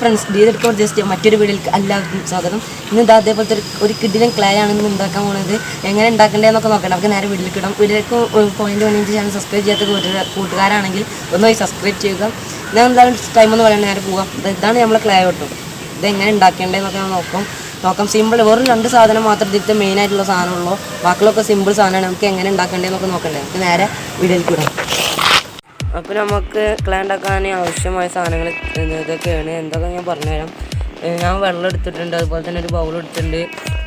Friends ഡീതെടുക്കോ just മറ്റൊരു വീഡിയോയിലേക്ക് എല്ലാവർക്കും സ്വാഗതം. ഇന്ന് ഇതാ അതേപോലത്തെ ഒരു കിഡിലും ക്ലേ ആണ് ഇന്ന് ഉണ്ടാക്കാൻ പോകുന്നത് എങ്ങനെ ഉണ്ടാക്കണ്ടേന്നൊക്കെ നോക്കണം നമുക്ക് നേരെ വീട്ടിലേക്ക് ഇടാം. വീട്ടിലേക്ക് പോയിന്റ് പതിനഞ്ച് ചാനൽ സബ്സ്ക്രൈബ് ചെയ്യാത്ത കൂട്ടുകാരാണെങ്കിൽ ഒന്ന് പോയി സബ്സ്ക്രൈബ് ചെയ്യുക. ഞാൻ എന്തായാലും ടൈം ഒന്ന് പറയാൻ നേരെ പോകാം ഇതാണ് നമ്മളെ ക്ലേ കിട്ടും. എങ്ങനെ ഉണ്ടാക്കേണ്ടതെന്നൊക്കെ ഞാൻ നോക്കാം. നോക്കാം. സിമ്പിൾ വെറും രണ്ട് സാധനം മാത്രം ഇതിലത്തെ മെയിൻ ആയിട്ടുള്ള സാധനമുള്ളൂ. ബാക്കിയുള്ളൊക്കെ സിമ്പിൾ സാധനമാണ്. നമുക്ക് എങ്ങനെ ഉണ്ടാക്കേണ്ടതെന്നൊക്കെ നോക്കണ്ടേ. നമുക്ക് നേരെ വീഡിയോയിലേക്ക് വിടാം അപ്പോൾ നമുക്ക് ക്ലേ ഉണ്ടാക്കാൻ ആവശ്യമായ സാധനങ്ങൾ ഇതൊക്കെയാണ്. എന്തൊക്കെ ഞാൻ പറഞ്ഞുതരാം ഞാൻ വെള്ളം എടുത്തിട്ടുണ്ട്. അതുപോലെ തന്നെ ഒരു ബൗൾ എടുത്തിട്ടുണ്ട്.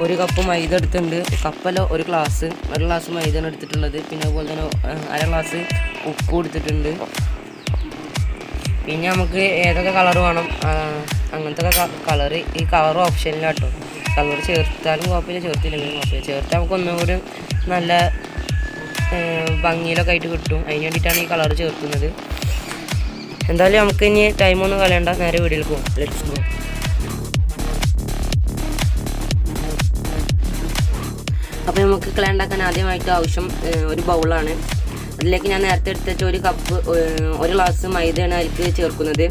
ഒരു കപ്പ് മൈദ എടുത്തിട്ടുണ്ട്. കപ്പല്ല ഒരു ഗ്ലാസ് ഒരു ഗ്ലാസ് മൈദയാണ് എടുത്തിട്ടുള്ളത്. പിന്നെ അതുപോലെ തന്നെ അര ഗ്ലാസ് ഉപ്പ് എടുത്തിട്ടുണ്ട്. പിന്നെ നമുക്ക് ഏതൊക്കെ കളർ വേണം? അങ്ങനത്തെ കളർ ഈ കളർ ഓപ്ഷനിലാട്ടോ കളർ ചേർത്താലും കുഴപ്പമില്ല ചേർത്തില്ലെങ്കിലും കുഴപ്പമില്ല. ചേർത്താൽ നമുക്ക് ഒന്നുകൂടി നല്ല ഭംഗിയിലൊക്കെ ആയിട്ട് കിട്ടും. അതിന് വേണ്ടിയിട്ടാണ് ഈ കളർ ചേർക്കുന്നത്. എന്തായാലും നമുക്ക് ഇനി ടൈമൊന്നും കളയണ്ട. നേരെ വീട്ടിൽ പോകും ലെറ്റ്സ് ഗോ അപ്പോൾ നമുക്ക് ക്ലേ ഉണ്ടാക്കാൻ ആദ്യമായിട്ട് ആവശ്യം ഒരു ബൗളാണ് അതിലേക്ക് ഞാൻ നേരത്തെ എടുത്തുവെച്ച ഒരു കപ്പ് ഒരു ഗ്ലാസ് മൈദയാണ് അതിലേക്ക് ചേർക്കുന്നത്.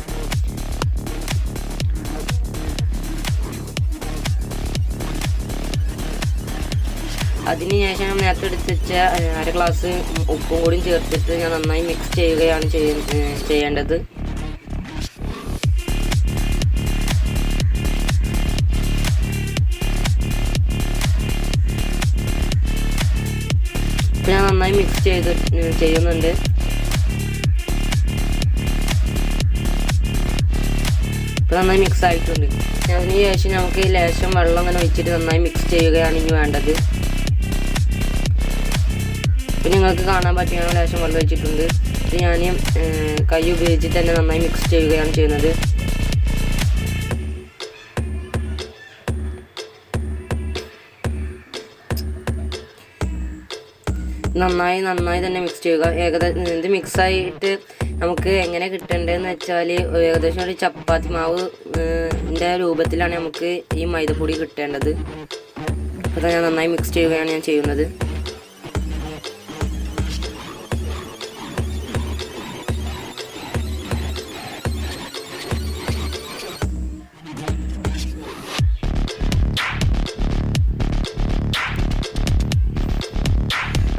അതിന് ശേഷം ഞാൻ നേരത്തെ എടുത്ത് വെച്ച അര ഗ്ലാസ് ഉപ്പും കൂടിയും ചേർത്തിട്ട് ഞാൻ നന്നായി മിക്സ് ചെയ്യുകയാണ് ചെയ്യ- ചെയ്യേണ്ടത്. ഞാൻ നന്നായി മിക്സ് ചെയ്ത് ചെയ്യുന്നുണ്ട്. ഇപ്പം നന്നായി മിക്സ് ആയിട്ടുണ്ട്. അതിന് ശേഷം നമുക്ക് ലേശം വെള്ളം അങ്ങനെ ഒഴിച്ചിട്ട് നന്നായി മിക്സ് ചെയ്യുകയാണ് ഇനി വേണ്ടത്. ഇപ്പം നിങ്ങൾക്ക് കാണാൻ പറ്റിയ ലേശം വെള്ളം വെച്ചിട്ടുണ്ട്. ഇത് ഞാൻ കൈ ഉപയോഗിച്ച് തന്നെ നന്നായി മിക്സ് ചെയ്യുകയാണ് ചെയ്യുന്നത്. നന്നായി നന്നായി തന്നെ മിക്സ് ചെയ്യുക. ഏകദേശം ഇത് മിക്സായിട്ട് നമുക്ക് എങ്ങനെ കിട്ടേണ്ടതെന്ന് വെച്ചാൽ ഏകദേശം ഒരു ചപ്പാത്തി മാവ് രൂപത്തിലാണ് നമുക്ക് ഈ മൈദപ്പൊടി കിട്ടേണ്ടത്. അപ്പോൾ ഞാൻ നന്നായി മിക്സ് ചെയ്യുകയാണ് ഞാൻ ചെയ്യുന്നത്.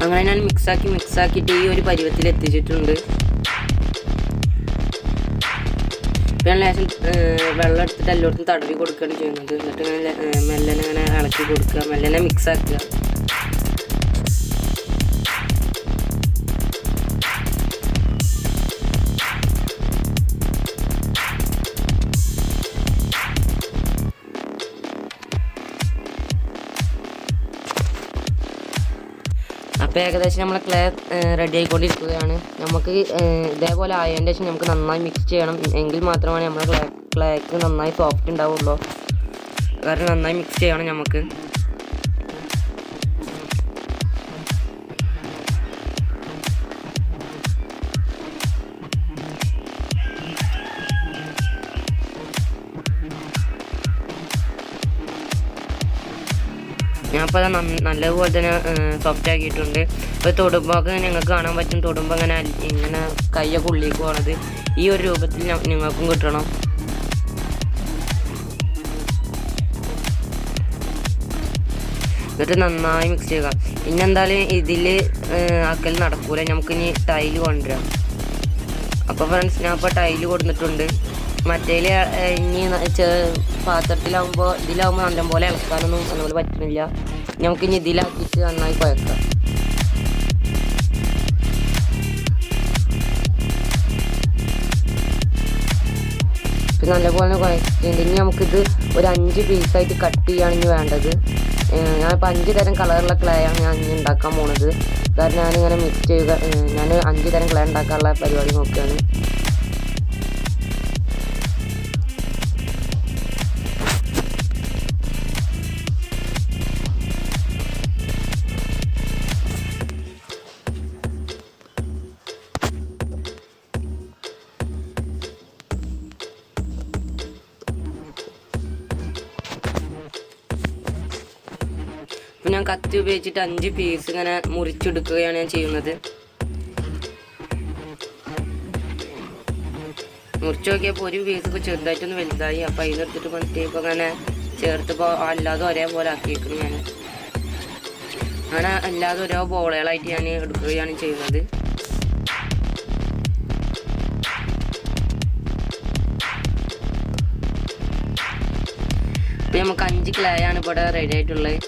അങ്ങനെ ഞാൻ മിക്സാക്കി മിക്സാക്കിയിട്ട് ഈ ഒരു പരുവത്തിൽ എത്തിച്ചിട്ടുണ്ട്. ഞാൻ ലേശം വെള്ളം എടുത്തിട്ട് എല്ലായിടത്തും തടവി കൊടുക്കുകയാണ് ചെയ്യുന്നത്. എന്നിട്ട് ഇങ്ങനെ മെല്ലനെ ഇങ്ങനെ ഇളക്കി കൊടുക്കുക മെല്ലനെ മിക്സ് അപ്പോൾ ഏകദേശം നമ്മളെ ക്ലേ റെഡി ആയിക്കൊണ്ടിരിക്കുകയാണ്. നമുക്ക് ഇതേപോലെ ആയതിന്റെ ശേഷം നമുക്ക് നന്നായി മിക്സ് ചെയ്യണം. എങ്കിൽ മാത്രമാണ് നമ്മുടെ ക്ലേ ക്ലേക്ക് നന്നായി സോഫ്റ്റ് ഉണ്ടാവുള്ളൂ. കാരണം നന്നായി മിക്സ് ചെയ്യണം നമുക്ക്. ഞാൻ അത് നല്ലതുപോലെ തന്നെ സോഫ്റ്റ് ആക്കിയിട്ടുണ്ട് ഇപ്പോൾ തൊടുമ്പോൾ നിങ്ങൾക്ക് കാണാൻ പറ്റും. തൊടുമ്പോൾ ഇങ്ങനെ ഇങ്ങനെ കയ്യൊക്കെ ഉള്ളിലേക്ക് പോകണത് ഈ ഒരു രൂപത്തിൽ നിങ്ങൾക്കും കിട്ടണം. എന്നിട്ട് നന്നായി മിക്സ് ചെയ്യുക ഇനി എന്തായാലും ഇതിൽ ആക്കൽ നടക്കൂല. നമുക്കിനി ടൈൽ കൊണ്ടുവരാം. അപ്പോൾ ഫ്രണ്ട്സ് ഞാൻ ഇപ്പോൾ ടൈൽ കൊടുത്തിട്ടുണ്ട്. മറ്റേൽ ഇനി പാത്രത്തിലാവുമ്പോ ഇതിലാവുമ്പോ ഇതിലാവുമ്പോൾ നല്ലപോലെ ഇളക്കാനൊന്നും നമ്മൾ പറ്റുന്നില്ല. നമുക്ക് ഇനി ഇതിലാക്കിയിട്ട് നന്നായി കുഴക്കാം. ഇപ്പം നല്ലപോലെ കുഴച്ചിട്ടുണ്ട്. ഇനി നമുക്കിത് ഒരു അഞ്ച് പീസായിട്ട് കട്ട് ചെയ്യാണ് ഇനി വേണ്ടത്. ഞാനിപ്പോൾ അഞ്ച് തരം കളറുള്ള ക്ലേ ആണ് ഞാൻ ഇനി ഉണ്ടാക്കാൻ പോണത്. കാരണം ഞാനിങ്ങനെ മിക്സ് ചെയ്യുക ഞാൻ അഞ്ച് തരം ക്ലേ ഉണ്ടാക്കാനുള്ള പരിപാടി നോക്കുകയാണ് ഇപ്പം ഞാൻ കത്തി ഉപയോഗിച്ചിട്ട് അഞ്ച് പീസ് ഇങ്ങനെ മുറിച്ചെടുക്കുകയാണ് ഞാൻ ചെയ്യുന്നത്. മുറിച്ച് നോക്കിയപ്പോൾ ഒരു പീസ് ഇപ്പോൾ ചെറുതായിട്ടൊന്ന് വലുതായി. അപ്പോൾ അതിനെടുത്തിട്ട് മറ്റേ ഇപ്പോൾ അങ്ങനെ ചേർത്തപ്പോൾ അല്ലാതെ ഒരേപോലെ ആക്കിയേക്കുന്നു ഞാൻ. അങ്ങനെ അല്ലാതെ ഓരോ ബോളുകളായിട്ട് ഞാൻ എടുക്കുകയാണ് ചെയ്യുന്നത്. ഇപ്പം നമുക്ക് അഞ്ച് ക്ലേ ആണ് ഇവിടെ റെഡി ആയിട്ടുള്ളത്.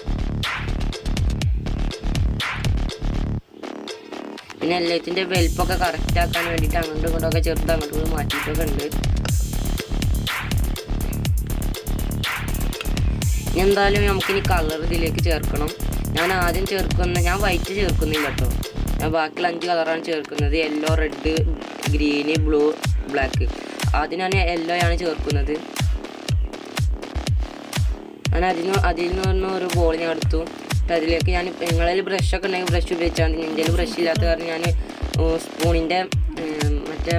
പിന്നെ എല്ലാത്തിന്റെ വലിപ്പൊക്കെ കറക്റ്റ് ആക്കാൻ വേണ്ടിയിട്ട് അങ്ങോട്ടും ഇങ്ങോട്ടൊക്കെ ചെറുത് അങ്ങോട്ടും ഇങ്ങോട്ടും മാറ്റിയിട്ടൊക്കെ ഉണ്ട്. ഇനി എന്തായാലും നമുക്കിനി കളർ ഇതിലേക്ക് ചേർക്കണം. ഞാൻ ആദ്യം ചേർക്കുന്ന ഞാൻ വൈറ്റ് ചേർക്കുന്നില്ല കേട്ടോ ഞാൻ ബാക്കിയുള്ള അഞ്ച് കളറാണ് ചേർക്കുന്നത്. Yellow red green blue black ആദ്യം ഞാൻ യെല്ലോ ആണ് ചേർക്കുന്നത്. ഞാൻ അതിന് അതിൽ നിന്ന് ഒരു ബോൾ ഞാൻ എടുത്തു. അതിലേക്ക് ഞാൻ നിങ്ങളിൽ ബ്രഷൊക്കെ ഉണ്ടെങ്കിൽ ബ്രഷ് ഉപയോഗിച്ചാൽ മതി. എന്റെ ബ്രഷ് ഇല്ലാത്ത കാരണം ഞാൻ സ്പൂണിന്റെ മറ്റേ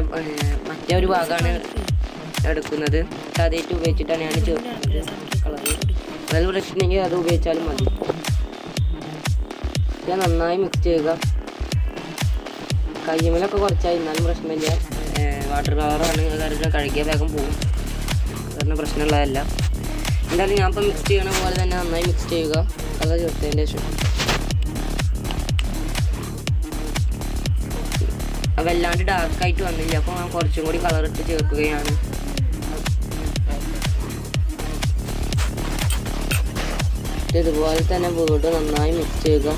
മറ്റേ ഒരു ഭാഗമാണ് എടുക്കുന്നത്. അതായിട്ട് ഉപയോഗിച്ചിട്ടാണ് ഞാൻ ചേർക്കുന്നത് കളറ്. അതിൽ ബ്രഷ് ഉണ്ടെങ്കിൽ അത് ഉപയോഗിച്ചാലും മതി. ഞാൻ നന്നായി മിക്സ് ചെയ്യുക. കയ്യമ്മലൊക്കെ കുറച്ചായി. എന്നാലും പ്രശ്നമില്ല. വാട്ടർ കളറാണ് കാരണം കഴുകിയ വേഗം പോകും കാരണം പ്രശ്നമുള്ളതല്ല. എന്തായാലും ഞാൻ ഇപ്പം മിക്സ് ചെയ്യണ പോലെ തന്നെ നന്നായി മിക്സ് ചെയ്യുക. കളർ ചേർത്തതിന്റെ ശേഷം വല്ലാണ്ട് ഡാർക്കായിട്ട് വന്നില്ല അപ്പോൾ ഞാൻ കുറച്ചും കൂടി കളർ ഇട്ട് ചേർക്കുകയാണ് ഇത് ഇതുപോലെ തന്നെ വീട് നന്നായി മിക്സ് ചെയ്യുക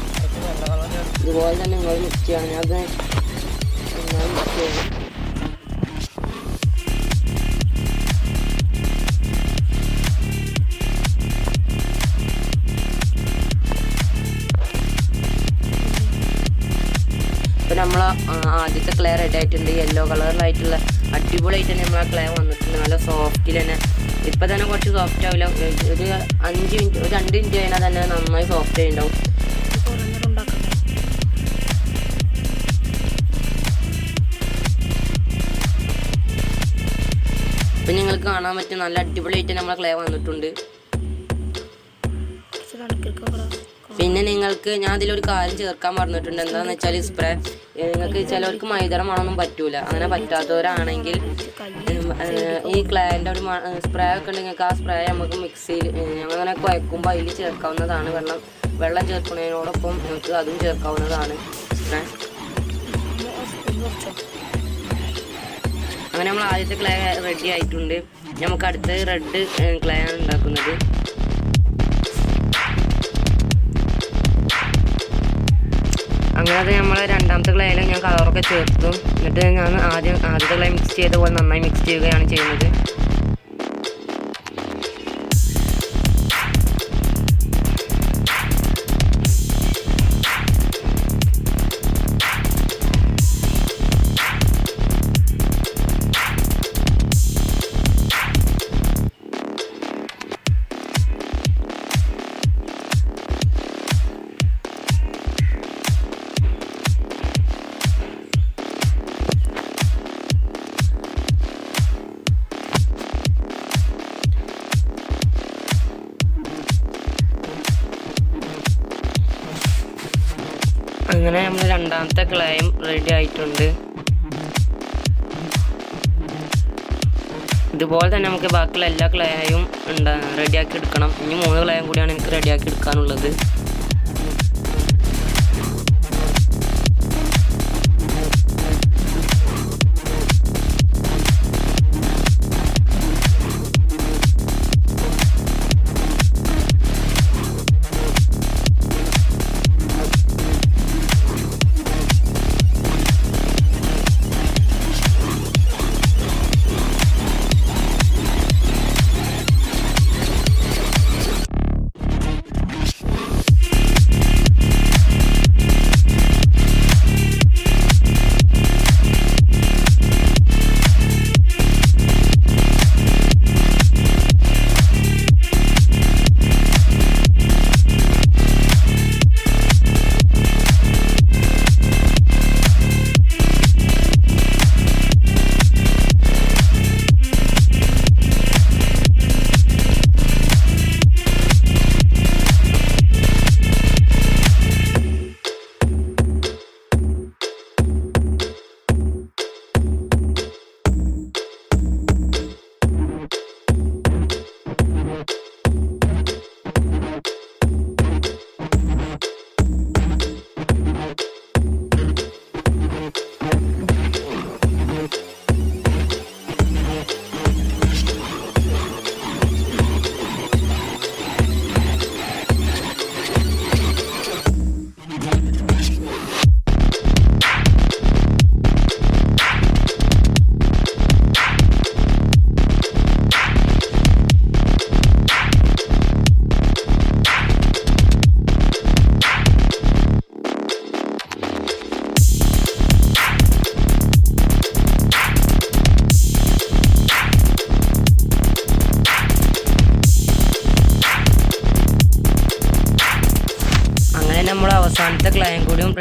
ഇതുപോലെ തന്നെ നിങ്ങൾ മിക്സ് ചെയ്യണം അത് നന്നായി മിക്സ് ചെയ്യണം ആദ്യത്തെ ക്ലേ റെഡ് ആയിട്ടുണ്ട് യെല്ലോ കളറിലായിട്ടുള്ള അടിപൊളിയായിട്ട് തന്നെ നമ്മൾ ആ ക്ലേ വന്നിട്ടുണ്ട്. നല്ല സോഫ്റ്റിൽ തന്നെ. ഇപ്പം തന്നെ കുറച്ച് സോഫ്റ്റ് ആവില്ല. ഒരു അഞ്ച് മിനിറ്റ് ഒരു രണ്ട് മിനിറ്റ് കഴിഞ്ഞാൽ തന്നെ നന്നായി സോഫ്റ്റ് ആയിട്ടുണ്ടാവും ഇപ്പം നിങ്ങൾക്ക് കാണാൻ പറ്റും നല്ല അടിപൊളിയായിട്ട് നമ്മളെ ക്ലേ വന്നിട്ടുണ്ട്. പിന്നെ നിങ്ങൾക്ക് ഞാൻ അതിലൊരു കാര്യം ചേർക്കാൻ പറഞ്ഞിട്ടുണ്ട് എന്താണെന്ന് വെച്ചാൽ സ്പ്രേ നിങ്ങൾക്ക് ചിലവർക്ക് മൈദറ മണമൊന്നും പറ്റൂല. അങ്ങനെ പറ്റാത്തവരാണെങ്കിൽ ഈ ക്ലയന്റെ ഒരു സ്പ്രേ ഒക്കെ ഉണ്ട് നിങ്ങൾക്ക് ആ സ്പ്രേ നമുക്ക് മിക്സിയിൽ അങ്ങനെ കുഴക്കുമ്പോൾ അതിൽ ചേർക്കാവുന്നതാണ്. വെള്ളം വെള്ളം ചേർക്കുന്നതിനോടൊപ്പം നിങ്ങൾക്ക് അതും ചേർക്കാവുന്നതാണ് സ്പ്രേ. അങ്ങനെ നമ്മൾ ആദ്യത്തെ ക്ലേ റെഡി ആയിട്ടുണ്ട്. നമുക്ക് അടുത്ത റെഡ് ക്ലേ ആണ് ഉണ്ടാക്കുന്നത്. അങ്ങനെ അത് നമ്മൾ രണ്ടാമത്തെ ക്ലേയിൽ ഞാൻ കളറൊക്കെ ചേർത്തു. എന്നിട്ട് ഞാൻ ആദ്യം ആദ്യത്തെ ക്ലേ മിക്സ് ചെയ്ത പോലെ നന്നായി മിക്സ് ചെയ്യുകയാണ് ചെയ്യുന്നത്. അങ്ങനെ നമ്മൾ രണ്ടാമത്തെ ക്ലേയും റെഡി ആയിട്ടുണ്ട്. ഇതുപോലെ തന്നെ നമുക്ക് ബാക്കിയുള്ള എല്ലാ ക്ലേയും ഉണ്ടാ റെഡിയാക്കി എടുക്കണം. ഇനി മൂന്ന് ക്ലേയും കൂടിയാണ് എനിക്ക് റെഡിയാക്കി എടുക്കാനുള്ളത്.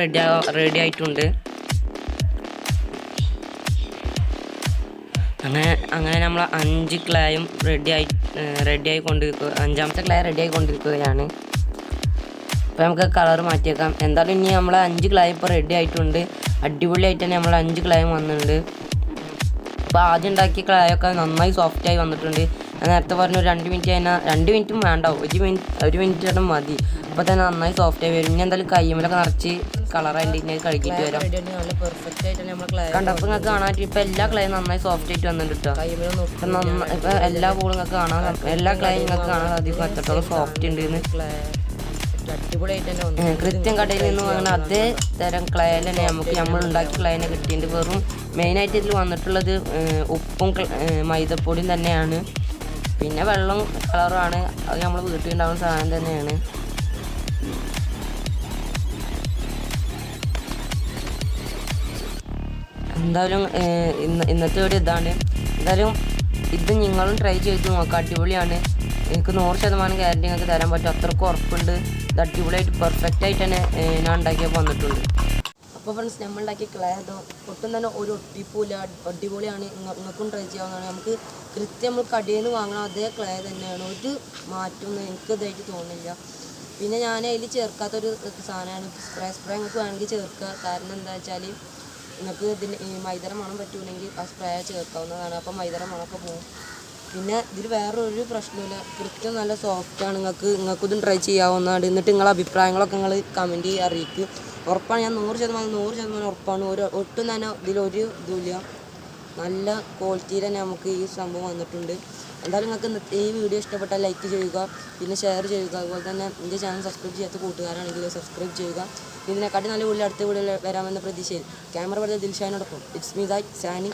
റെഡി റെഡി ആയിട്ടുണ്ട്. അങ്ങനെ അങ്ങനെ നമ്മൾ അഞ്ച് ക്ലായും റെഡി ആയി റെഡി ആയിക്കൊണ്ടിരിക്കുക അഞ്ചാമത്തെ ക്ലായ റെഡി ആയിക്കൊണ്ടിരിക്കുകയാണ് അപ്പോൾ നമുക്ക് കളർ മാറ്റിയേക്കാം. എന്തായാലും ഇനി നമ്മൾ അഞ്ച് ക്ലായ ഇപ്പോൾ റെഡി ആയിട്ടുണ്ട്. അടിപൊളിയായിട്ട് തന്നെ നമ്മൾ അഞ്ച് ക്ലായും വന്നിട്ടുണ്ട്. അപ്പോൾ ആദ്യം ഉണ്ടാക്കിയ ക്ലായൊക്കെ നന്നായി സോഫ്റ്റ് ആയി വന്നിട്ടുണ്ട്. ഞാൻ നേരത്തെ പറഞ്ഞു രണ്ട് മിനിറ്റ് കഴിഞ്ഞാൽ രണ്ട് മിനിറ്റും വേണ്ട ഒരു മിനിറ്റ് ഒരു മിനിറ്റ് ആയിട്ടും മതി. അപ്പോൾ തന്നെ നന്നായി സോഫ്റ്റ് ആയി വരും. ഇനി എന്തായാലും കയ്യുമ്മലൊക്കെ നിറച്ച് കളറായിട്ട് ഇനി അത് കഴുകിയിട്ട് വരാം. ക്ലേ കണ്ടപ്പോൾ നിങ്ങൾക്ക് കാണാൻ ഇപ്പം എല്ലാ ക്ലയും നന്നായി സോഫ്റ്റ് ആയിട്ട് വന്നിട്ട് ഇപ്പം ഇപ്പം എല്ലാ പൂളും നിങ്ങൾക്ക് കാണാൻ എല്ലാ ക്ലയും നിങ്ങൾക്ക് കാണാൻ സാധിക്കും എത്രത്തോളം സോഫ്റ്റ് ഉണ്ട് ക്ലേ കൃത്യം കടയിൽ നിന്ന് വാങ്ങുന്ന അതേ തരം ക്ലയൽ തന്നെ നമുക്ക് നമ്മൾ ഉണ്ടാക്കിയ ക്ലയനെ കിട്ടിയിട്ടുണ്ട്. വെറും മെയിനായിട്ട് ഇതിൽ വന്നിട്ടുള്ളത് ഉപ്പും ക്ല- മൈദപ്പൊടിയും തന്നെയാണ്. പിന്നെ വെള്ളം കളറുമാണ് അത് നമ്മൾ വീട്ടിൽ ഉണ്ടാകുന്ന സാധനം തന്നെയാണ്. എന്തായാലും ഇന്ന് ഇന്നത്തെ ഒരു ഇതാണ്. എന്തായാലും ഇത് നിങ്ങളും ട്രൈ ചെയ്ത് നോക്കാം. അടിപൊളിയാണ്. എനിക്ക് നൂറ് ശതമാനം ഗ്യാരണ്ടി നിങ്ങൾക്ക് തരാൻ പറ്റും. അത്രക്കും ഉറപ്പുണ്ട്. ഇത് അടിപൊളിയായിട്ട് പെർഫെക്റ്റ് ആയിട്ട് തന്നെ ഞാൻ ഉണ്ടാക്കിയപ്പോൾ വന്നിട്ടുണ്ട്. അപ്പോൾ ഫ്രണ്ട്സ് നമ്മൾ ഉണ്ടാക്കിയ ക്ലേ അതോ ഒട്ടും തന്നെ ഒരു ഒട്ടിപ്പൂല അടിപൊളിയാണ്. നിങ്ങ- നിങ്ങൾക്കും ട്രൈ ചെയ്യാവുന്നതാണ്. നമുക്ക് കൃത്യം നമ്മൾ കടയിൽ നിന്ന് വാങ്ങണം അതേ ക്ലേ തന്നെയാണ്. ഒരു മാറ്റമൊന്നും എനിക്ക് ഇതായിട്ട് തോന്നുന്നില്ല. പിന്നെ ഞാൻ അതിൽ ചേർക്കാത്തൊരു സാധനമാണ്. സ്പ്രേ സ്പ്രേ നിങ്ങൾക്ക് വേണമെങ്കിൽ ചേർക്കുക. കാരണം എന്താ വെച്ചാൽ നിങ്ങൾക്ക് ഇതിന് ഈ മൈദര മണം പറ്റൂലെങ്കിൽ ആ സ്പ്രേ ചേർക്കാവുന്നതാണ്. അപ്പോൾ മൈദര മണമൊക്കെ പോകും പിന്നെ ഇതിൽ വേറൊരു പ്രശ്നമില്ല കൃത്യം നല്ല സോഫ്റ്റാണ് നിങ്ങൾക്ക് നിങ്ങൾക്കിതും ട്രൈ ചെയ്യാവുന്നതാണ്. എന്നിട്ട് നിങ്ങളെ അഭിപ്രായങ്ങളൊക്കെ നിങ്ങൾ കമന്റ് ചെയ്ത് അറിയിക്കും. ഉറപ്പാണ്. ഞാൻ നൂറ് ശതമാനം നൂറ് ശതമാനം ഉറപ്പാണ്. ഒരു ഒട്ടും തന്നെ ഇതിലൊരു ഇതുമില്ല. നല്ല ക്വാളിറ്റിയിൽ തന്നെ നമുക്ക് ഈ സംഭവം വന്നിട്ടുണ്ട്. എന്തായാലും നിങ്ങൾക്ക് ഈ വീഡിയോ ഇഷ്ടപ്പെട്ടാൽ ലൈക്ക് ചെയ്യുക. പിന്നെ ഷെയർ ചെയ്യുക. അതുപോലെ തന്നെ എന്റെ ചാനൽ സബ്സ്ക്രൈബ് ചെയ്യാത്ത കൂട്ടുകാരാണെങ്കിൽ സബ്സ്ക്രൈബ് ചെയ്യുക. ഇതിനെക്കാട്ടി നല്ല വീട്ടിൽ അടുത്ത വീഡിയോ വരാമെന്ന പ്രതീക്ഷയിൽ ക്യാമറ പറഞ്ഞ ദിൽഷാനോടൊപ്പം. It's me that Sani